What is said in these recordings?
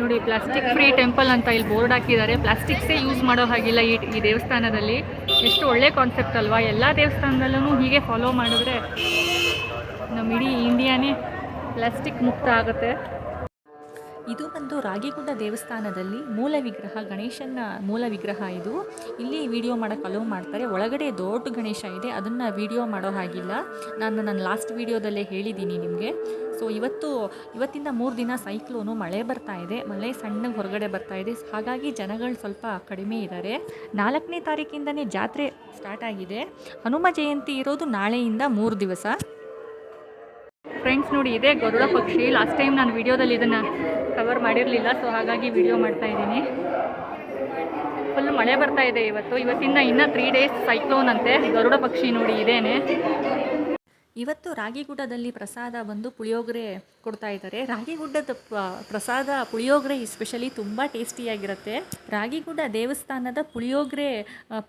ನೋಡಿ, plastic free temple ಅಂತ ಇಲ್ಲಿ ಬೋರ್ಡ್ ಹಾಕಿದ್ದಾರೆ. ಪ್ಲಾಸ್ಟಿಕ್ಸೇ ಯೂಸ್ ಮಾಡೋ ಹಾಗಿಲ್ಲ ಈ ಈ ದೇವಸ್ಥಾನದಲ್ಲಿ. ಎಷ್ಟು ಒಳ್ಳೆ ಕಾನ್ಸೆಪ್ಟ್ ಅಲ್ವಾ? ಎಲ್ಲ ದೇವಸ್ಥಾನದಲ್ಲೂ ಹೀಗೆ ಫಾಲೋ ಮಾಡಿದ್ರೆ ನಮ್ಮ ಇಡೀ ಇಂಡಿಯಾನೇ ಪ್ಲಾಸ್ಟಿಕ್ ಮುಕ್ತ ಆಗುತ್ತೆ. ಇದು ಬಂದು ರಾಗಿಗುಡ್ಡ ದೇವಸ್ಥಾನದಲ್ಲಿ ಮೂಲ ವಿಗ್ರಹ, ಗಣೇಶನ ಮೂಲ ವಿಗ್ರಹ ಇದು. ಇಲ್ಲಿ ವಿಡಿಯೋ ಮಾಡೋಕ್ಕೆ ಅಲೋ ಮಾಡ್ತಾರೆ. ಒಳಗಡೆ ದೊಡ್ಡ ಗಣೇಶ ಇದೆ. ಅದನ್ನು ವಿಡಿಯೋ ಮಾಡೋ ಹಾಗಿಲ್ಲ. ನಾನು ನನ್ನ ಲಾಸ್ಟ್ ವಿಡಿಯೋದಲ್ಲೇ ಹೇಳಿದ್ದೀನಿ ನಿಮಗೆ. ಸೊ ಇವತ್ತು, ಇವತ್ತಿಂದ ಮೂರು ದಿನ ಸೈಕ್ಲೋನು ಮಳೆ ಬರ್ತಾ ಇದೆ. ಮಳೆ ಸಣ್ಣಗೆ ಹೊರಗಡೆ ಬರ್ತಾ ಇದೆ. ಹಾಗಾಗಿ ಜನಗಳು ಸ್ವಲ್ಪ ಕಡಿಮೆ ಇದ್ದಾರೆ ನಾಲ್ಕನೇ ತಾರೀಕಿಂದನೇ ಜಾತ್ರೆ ಸ್ಟಾರ್ಟ್ ಆಗಿದೆ. ಹನುಮ ಜಯಂತಿ ಇರೋದು ನಾಳೆಯಿಂದ ಮೂರು ದಿವಸ. ಫ್ರೆಂಡ್ಸ್ ನೋಡಿ, ಇದೆ ಗರುಡ ಪಕ್ಷಿ. ಲಾಸ್ಟ್ ಟೈಮ್ ನಾನು ವಿಡಿಯೋದಲ್ಲಿ ಇದನ್ನು ಕವರ್ ಮಾಡಿರಲಿಲ್ಲ ಸೊ ಹಾಗಾಗಿ ವಿಡಿಯೋ ಮಾಡ್ತಾ ಇದ್ದೀನಿ. ಫುಲ್ ಮಳೆ ಬರ್ತಾ ಇದೆ ಇವತ್ತು. ಇವತ್ತಿಂದ ಇನ್ನೂ ತ್ರೀ ಡೇಸ್ ಸೈಕ್ಲೋನ್ ಅಂತೆ. ಗರುಡ ಪಕ್ಷಿ ನೋಡಿ ಇದೇನೆ. ಇವತ್ತು ರಾಗಿಗುಡ್ಡದಲ್ಲಿ ಪ್ರಸಾದ ಬಂದು ಪುಳಿಯೋಗರೆ ಕೊಡ್ತಾ ಇದ್ದಾರೆ. ರಾಗಿಗುಡ್ಡದ ಪ್ರಸಾದ ಪುಳಿಯೋಗರೆ ಎಸ್ಪೆಷಲಿ ತುಂಬ ಟೇಸ್ಟಿಯಾಗಿರುತ್ತೆ ರಾಗಿಗುಡ್ಡ ದೇವಸ್ಥಾನದ ಪುಳಿಯೋಗರೆ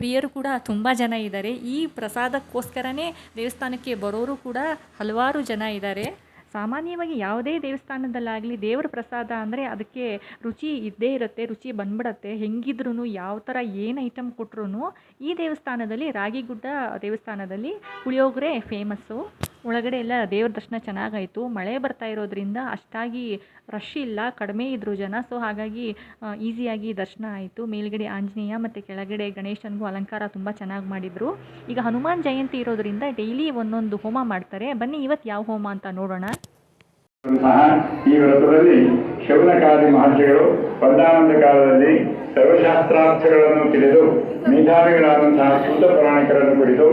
ಪ್ರಿಯರು ಕೂಡ ತುಂಬ ಜನ ಇದ್ದಾರೆ. ಈ ಪ್ರಸಾದಕ್ಕೋಸ್ಕರನೇ ದೇವಸ್ಥಾನಕ್ಕೆ ಬರೋರು ಕೂಡ ಹಲವಾರು ಜನ ಇದ್ದಾರೆ. ಸಾಮಾನ್ಯವಾಗಿ ಯಾವುದೇ ದೇವಸ್ಥಾನದಲ್ಲಾಗಲಿ ದೇವರ ಪ್ರಸಾದ ಅಂದರೆ ಅದಕ್ಕೆ ರುಚಿ ಇದ್ದೇ ಇರುತ್ತೆ, ರುಚಿ ಬಂದ್ಬಿಡತ್ತೆ. ಹೆಂಗಿದ್ರೂ ಯಾವ ಥರ ಏನು ಐಟಮ್ ಕೊಟ್ರು ಈ ದೇವಸ್ಥಾನದಲ್ಲಿ ರಾಗಿಗುಡ್ಡ ದೇವಸ್ಥಾನದಲ್ಲಿ ಪುಳಿಯೋಗರೆ ಫೇಮಸ್ಸು ಒಳಗಡೆ ಎಲ್ಲ ದೇವ್ರ ದರ್ಶನ ಚೆನ್ನಾಗಾಯಿತು. ಮಳೆ ಬರ್ತಾ ಇರೋದ್ರಿಂದ ಅಷ್ಟಾಗಿ ರಶ್ ಇಲ್ಲ, ಕಡಿಮೆ ಇದ್ದರು ಜನ. ಸೊ ಹಾಗಾಗಿ ಈಸಿಯಾಗಿ ದರ್ಶನ ಆಯಿತು. ಮೇಲ್ಗಡೆ ಆಂಜನೇಯ ಮತ್ತು ಕೆಳಗಡೆ ಗಣೇಶನಿಗೂ ಅಲಂಕಾರ ತುಂಬ ಚೆನ್ನಾಗಿ ಮಾಡಿದರು. ಈಗ ಹನುಮಾನ್ ಜಯಂತಿ ಇರೋದ್ರಿಂದ ಡೈಲಿ ಒಂದೊಂದು ಹೋಮ ಮಾಡ್ತಾರೆ. ಬನ್ನಿ ಇವತ್ತು ಯಾವ ಹೋಮ ಅಂತ ನೋಡೋಣ. ಈ ವ್ರತದಲ್ಲಿ ಶೌನಕಾದಿ ಮಹರ್ಷಿಗಳು ಪದ್ಮಾನಂದ ಕಾಲದಲ್ಲಿ ಸರ್ವಶಾಸ್ತ್ರಾರ್ಥಗಳನ್ನು ತಿಳಿದು, ಮೇಧಾವಿಗಳಾದಂತಹ ಸೂತ ಪುರಾಣಿಕರನ್ನು ಕುರಿತು,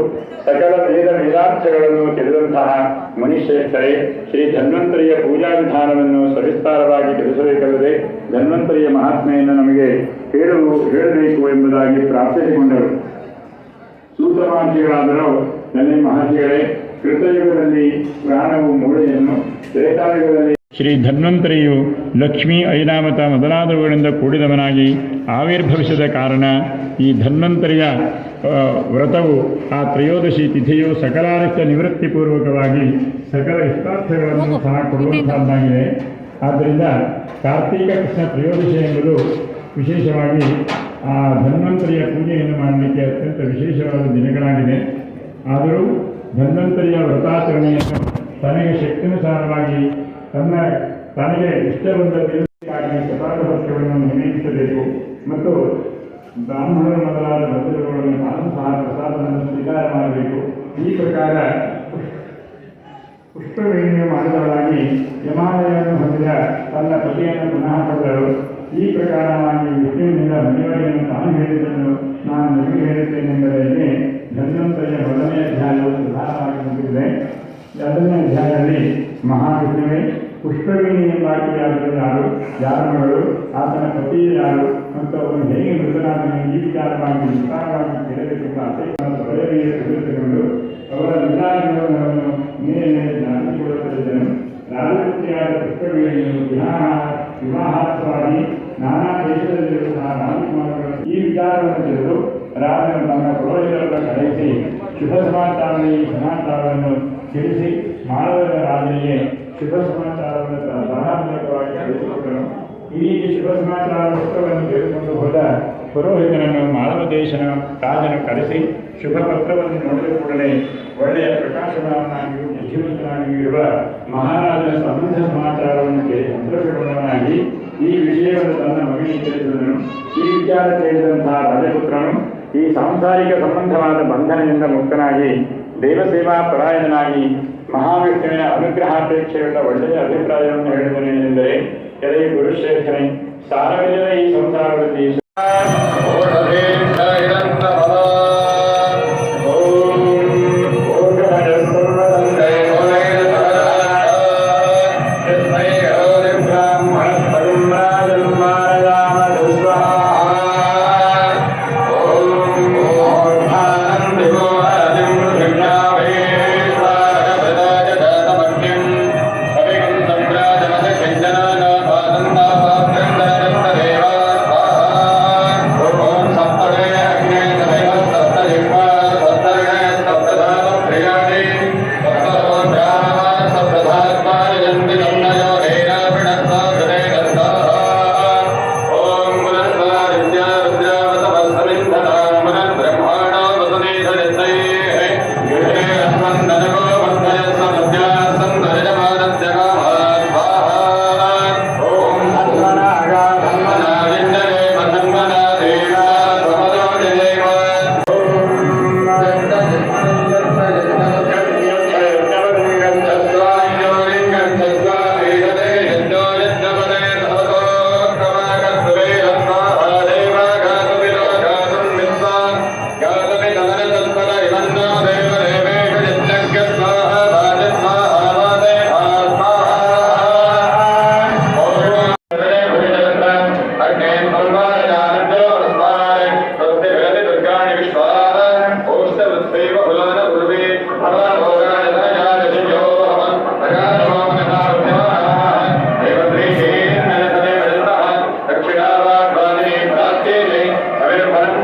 ಸಕಲ ವೇದ ವೇದಾರ್ಥಗಳನ್ನು ತಿಳಿದಂತಹ ಮುನಿಶ್ರೇಷ್ಠರೇ, ಶ್ರೀ ಧನ್ವಂತರಿಯ ಪೂಜಾ ವಿಧಾನವನ್ನು ಸವಿಸ್ತಾರವಾಗಿ ತಿಳಿಸಬೇಕಲ್ಲದೆ, ಧನ್ವಂತರಿಯ ಮಹಾತ್ಮೆಯನ್ನು ನಮಗೆ ಹೇಳಲು ಹೇಳಬೇಕು ಎಂಬುದಾಗಿ ಪ್ರಾರ್ಥಿಸಿಕೊಂಡರು. ಸೂತ್ರಮಹರ್ಷಿಗಳಾದರೂ ನನ್ನ ಮಹರ್ಷಿಗಳೇ, ಕೃತಯುಗದಲ್ಲಿ ಪ್ರಾಣವು ಮೂಳೆಯನ್ನು ತ್ರೇತಾಯುಗದಲ್ಲಿ ಶ್ರೀ ಧನ್ವಂತರಿಯು ಲಕ್ಷ್ಮೀ ಐರಾಮತ ಮೊದಲಾದವುಗಳಿಂದ ಕೂಡಿದವನಾಗಿ ಆವಿರ್ಭವಿಸಿದ ಕಾರಣ ಈ ಧನ್ವಂತರಿಯ ವ್ರತವು ಆ ತ್ರಯೋದಶಿ ತಿಥಿಯು ಸಕಲಾರಿಷ್ಟ ನಿವೃತ್ತಿಪೂರ್ವಕವಾಗಿ ಸಕಲ ಇಷ್ಟಾರ್ಥಗಳನ್ನು ಸಹ ಕೊಡುವಂತಹದ್ದಾಗಿದೆ ಆದ್ದರಿಂದ ಕಾರ್ತೀಕ ಕೃಷ್ಣ ತ್ರಯೋದಶಿ ಎಂಬುದು ವಿಶೇಷವಾಗಿ ಆ ಧನ್ವಂತರಿಯ ಪೂಜೆಯನ್ನು ಮಾಡಲಿಕ್ಕೆ ಅತ್ಯಂತ ವಿಶೇಷವಾದ ದಿನಗಳಾಗಿದೆ. ಆದರೂ ಧನ್ವಂತರಿಯ ವ್ರತಾಚರಣೆಯನ್ನು ತನಗೆ ಶಕ್ತಿನುಸಾರವಾಗಿ ತನ್ನ ತನಗೆ ಇಷ್ಟ ಬಂದ ದೇವತೆಗಾಗಿ ಪ್ರಸಾದ ಭಕ್ಷ್ಯವನ್ನು ನಿವೇದಿಸಬೇಕು ಮತ್ತು ಬ್ರಾಹ್ಮಣರು ಮೊದಲಾದ ಭಕ್ತರುಗಳನ್ನು ತಾನು ಸಹ ಪ್ರಸಾದವನ್ನು ಸ್ವೀಕಾರ ಮಾಡಬೇಕು. ಈ ಪ್ರಕಾರ ಪುಷ್ಪವೇಣಿಯ ಮಾಡಿದವರಾಗಿ ಯಮಾಲಯನ್ನು ಹೊಂದಿದ ತನ್ನ ಪತಿಯನ್ನು ಪುನಃ ಪಡೆದಳು ಹೇಗೆ ಮೃತನಾದನು ಈ ವಿಚಾರವಾಗಿ ವಿಸ್ತಾರವಾಗಿ ಕೇಳಬೇಕೆಂಬ ಆಸಕ್ತಿಯನ್ನು ಒಳ್ಳೆಯ ತೆಗೆದುಕೊಂಡು ಅವರ ವಿಚಾರಗಳನ್ನು ಮೇಲೆ ಮೇಲೆ ಜ್ಞಾಪಿಸಿಕೊಳ್ಳುತ್ತಿದ್ದನು ರಾಜಪುತ್ರಿಯಾದ ಪುಷ್ಪವೇಣಿಯನ್ನು ವಿವಾಹ ವಿವಾಹಾತ್ವಾಗಿ ನಾನಾ ದೇಶದಲ್ಲಿರುವಂತಹ ರಾಜಕುಮಾರಗಳು ಈ ವಿಚಾರವನ್ನು ತಿಳಿದು ರಾಜನು ತನ್ನ ಪುರೋಹಿತರನ್ನು ಕರೆಸಿ ಶುಭ ಸಮಾಚಾರದ ಈ ಸಮಾಚಾರವನ್ನು ತಿಳಿಸಿ ಮಾಳವದ ರಾಜನಿಗೆ ಶುಭ ಸಮಾಚಾರವನ್ನು ಸಹಾತ್ಮಕವಾಗಿ ತಿಳಿಸಿಕೊಟ್ಟನು ಈ ಶಿವಸಮಾಚಾರ ಸಮಾಚಾರ ಪತ್ರವನ್ನು ತೆಗೆದುಕೊಂಡು ಹೋದ ಪುರೋಹಿತನನ್ನು ಮಾಳವ ದೇಶನ ರಾಜನು ಕರೆಸಿ ಶುಭ ಪತ್ರವನ್ನು ನೋಡಿದ ಕೂಡಲೇ ಒಳ್ಳೆಯ ಪ್ರಕಾಶಮಾನನಾಗಿಯೂ ಬುದ್ಧಿವಂತನಾಗಿರುವ ಮಹಾರಾಜನ ಸಂಬಂಧ ಸಮಾಚಾರವನ್ನು ಕೇಳಿ ಈ ವಿಷಯವನ್ನು ತನ್ನ ಮಗನಿಗೆ ತಿಳಿಸಿದನು. ಈ ವಿಚಾರ ಕೇಳಿದಂತಹ ರಾಜಪುತ್ರನು ಈ ಸಾಂಸಾರಿಕ ಸಂಬಂಧವಾದ ಬಂಧನದಿಂದ ಮುಕ್ತನಾಗಿ ದೇವಸೇವಾ ಪರಾಯಣನಾಗಿ ಮಹಾವಿಷ್ಣುವಿನ ಅನುಗ್ರಹಾಪೇಕ್ಷೆಯುಳ್ಳ ಒಳ್ಳೆಯ ಅಭಿಪ್ರಾಯವನ್ನು ಹೇಳಿದನು ಎಲೆ ಗುರುಶ್ರೇಷ್ಠನೇ ಸಾರವಿಲ್ಲದ ಈ ಸಂಸಾರದಲ್ಲಿ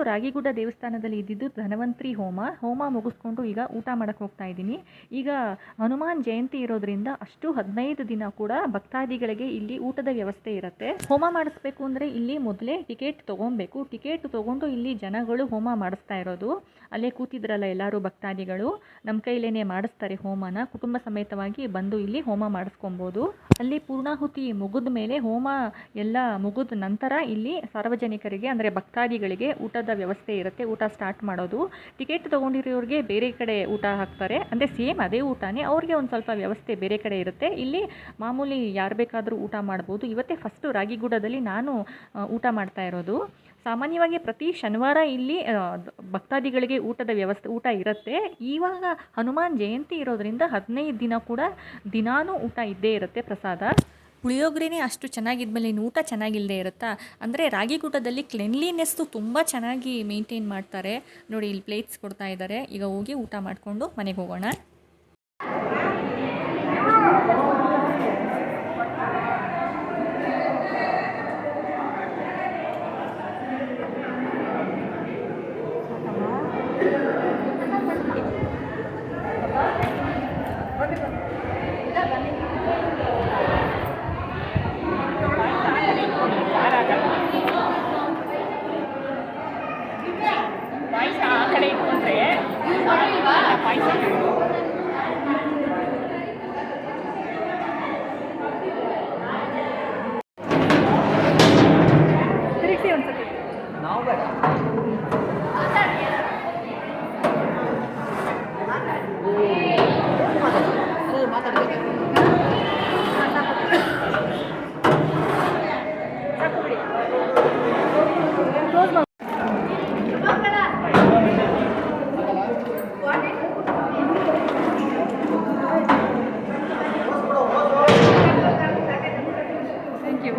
ಇವತ್ತು ರಾಗಿಗುಡ್ಡ ದೇವಸ್ಥಾನದಲ್ಲಿ ಇದ್ದಿದ್ದು ಧನವಂತ್ರಿ ಹೋಮ. ಹೋಮ ಮುಗಿಸ್ಕೊಂಡು ಈಗ ಊಟ ಮಾಡಕ್ಕೆ ಹೋಗ್ತಾ ಇದ್ದೀನಿ. ಈಗ ಹನುಮಾನ್ ಜಯಂತಿ ಇರೋದ್ರಿಂದ ಅಷ್ಟು ಹದಿನೈದು ದಿನ ಕೂಡ ಭಕ್ತಾದಿಗಳಿಗೆ ಇಲ್ಲಿ ಊಟದ ವ್ಯವಸ್ಥೆ ಇರುತ್ತೆ. ಹೋಮ ಮಾಡಿಸ್ಬೇಕು ಅಂದರೆ ಇಲ್ಲಿ ಮೊದಲೇ ಟಿಕೆಟ್ ತೊಗೊಬೇಕು ಟಿಕೆಟ್ ತೊಗೊಂಡು ಇಲ್ಲಿ ಜನಗಳು ಹೋಮ ಮಾಡಿಸ್ತಾ ಇರೋದು. ಅಲ್ಲೇ ಕೂತಿದ್ರಲ್ಲ ಎಲ್ಲರೂ ಭಕ್ತಾದಿಗಳು. ನಮ್ಮ ಕೈಲೇನೆ ಮಾಡಿಸ್ತಾರೆ ಹೋಮನ. ಕುಟುಂಬ ಸಮೇತವಾಗಿ ಬಂದು ಇಲ್ಲಿ ಹೋಮ ಮಾಡಿಸ್ಕೊಬೋದು. ಅಲ್ಲಿ ಪೂರ್ಣಾಹುತಿ ಮುಗಿದ ಮೇಲೆ ಹೋಮ ಎಲ್ಲ ಮುಗಿದ ನಂತರ ಇಲ್ಲಿ ಸಾರ್ವಜನಿಕರಿಗೆ ಅಂದರೆ ಭಕ್ತಾದಿಗಳಿಗೆ ಊಟದ ವ್ಯವಸ್ಥೆ ಇರುತ್ತೆ. ಊಟ ಸ್ಟಾರ್ಟ್ ಮಾಡೋದು. ಟಿಕೆಟ್ ತೊಗೊಂಡಿರೋರಿಗೆ ಬೇರೆ ಕಡೆ ಊಟ ಹಾಕ್ತಾರೆ. ಅಂದರೆ ಸೇಮ್ ಅದೇ ಊಟನೇ. ಅವ್ರಿಗೆ ಒಂದು ಸ್ವಲ್ಪ ವ್ಯವಸ್ಥೆ ಬೇರೆ ಕಡೆ ಇರುತ್ತೆ. ಇಲ್ಲಿ ಮಾಮೂಲಿ ಯಾರು ಬೇಕಾದರೂ ಊಟ ಮಾಡ್ಬೋದು. ಇವತ್ತೇ ಫಸ್ಟು ರಾಗಿಗೂಡದಲ್ಲಿ ನಾನು ಊಟ ಮಾಡ್ತಾ ಇರೋದು. ಸಾಮಾನ್ಯವಾಗಿ ಪ್ರತಿ ಶನಿವಾರ ಇಲ್ಲಿ ಭಕ್ತಾದಿಗಳಿಗೆ ಊಟದ ವ್ಯವಸ್ಥೆ, ಊಟ ಇರುತ್ತೆ. ಇವಾಗ ಹನುಮಾನ್ ಜಯಂತಿ ಇರೋದರಿಂದ ಹದಿನೈದು ದಿನ ಕೂಡ ದಿನಾನೂ ಊಟ ಇದ್ದೇ ಇರುತ್ತೆ ಪ್ರಸಾದ. ಪುಳಿಯೋಗರೆನೇ ಅಷ್ಟು ಚೆನ್ನಾಗಿದ್ಮೇಲೆ ಇನ್ನು ಊಟ ಚೆನ್ನಾಗಿಲ್ಲದೆ ಇರುತ್ತಾ? ಅಂದರೆ ರಾಗಿಗೂಟದಲ್ಲಿ ಕ್ಲೆನ್ಲಿನೆಸ್ಸು ತುಂಬ ಚೆನ್ನಾಗಿ ಮೇಂಟೈನ್ ಮಾಡ್ತಾರೆ. ನೋಡಿ, ಇಲ್ಲಿ ಪ್ಲೇಟ್ಸ್ ಕೊಡ್ತಾ ಇದ್ದಾರೆ. ಈಗ ಹೋಗಿ ಊಟ ಮಾಡಿಕೊಂಡು ಮನೆಗೆ ಹೋಗೋಣ ಪಾಯಸ ಆ ಕಡೆ ಇಟ್ಕೊಂಡ್ರೆ ಪಾಯಸ ತಿರುಗಿಸಿ ಒಂದ್ಸತಿ ಸಾಕು ಬಿಡಿ ಕ್ಲೋಸ್ ಮಾಡಿ ಥ್ಯಾಂಕ್ ಯು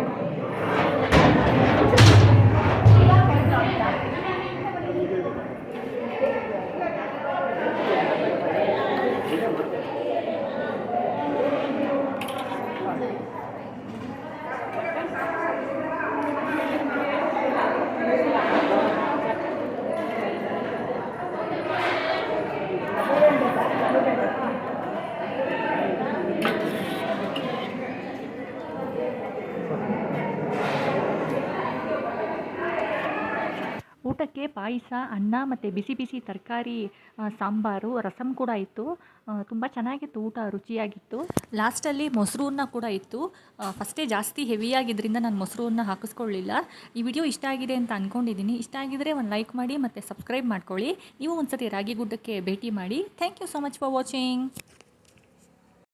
ಊಟಕ್ಕೆ ಪಾಯಸ, ಅನ್ನ ಮತ್ತು ಬಿಸಿ ಬಿಸಿ ತರಕಾರಿ ಸಾಂಬಾರು ರಸಮ್ ಕೂಡ ಇತ್ತು. ತುಂಬ ಚೆನ್ನಾಗಿತ್ತು ಊಟ, ರುಚಿಯಾಗಿತ್ತು. ಲಾಸ್ಟಲ್ಲಿ ಮೊಸರನ್ನ ಕೂಡ ಇತ್ತು. ಫಸ್ಟೇ ಜಾಸ್ತಿ ಹೆವಿಯಾಗಿದ್ದರಿಂದ ನಾನು ಮೊಸರನ್ನ ಹಾಕಿಸ್ಕೊಳ್ಳಿಲ್ಲ. ಈ ವಿಡಿಯೋ ಇಷ್ಟ ಆಗಿದೆ ಅಂತ ಅಂದ್ಕೊಂಡಿದ್ದೀನಿ ಇಷ್ಟ ಆಗಿದ್ದರೆ ಒಂದು ಲೈಕ್ ಮಾಡಿ ಮತ್ತು ಸಬ್ಸ್ಕ್ರೈಬ್ ಮಾಡ್ಕೊಳ್ಳಿ. ನೀವು ಒಂದು ಸತಿ ರಾಗಿ ಗುಡ್ಡಕ್ಕೆ ಭೇಟಿ ಮಾಡಿ. Thank you so much for watching.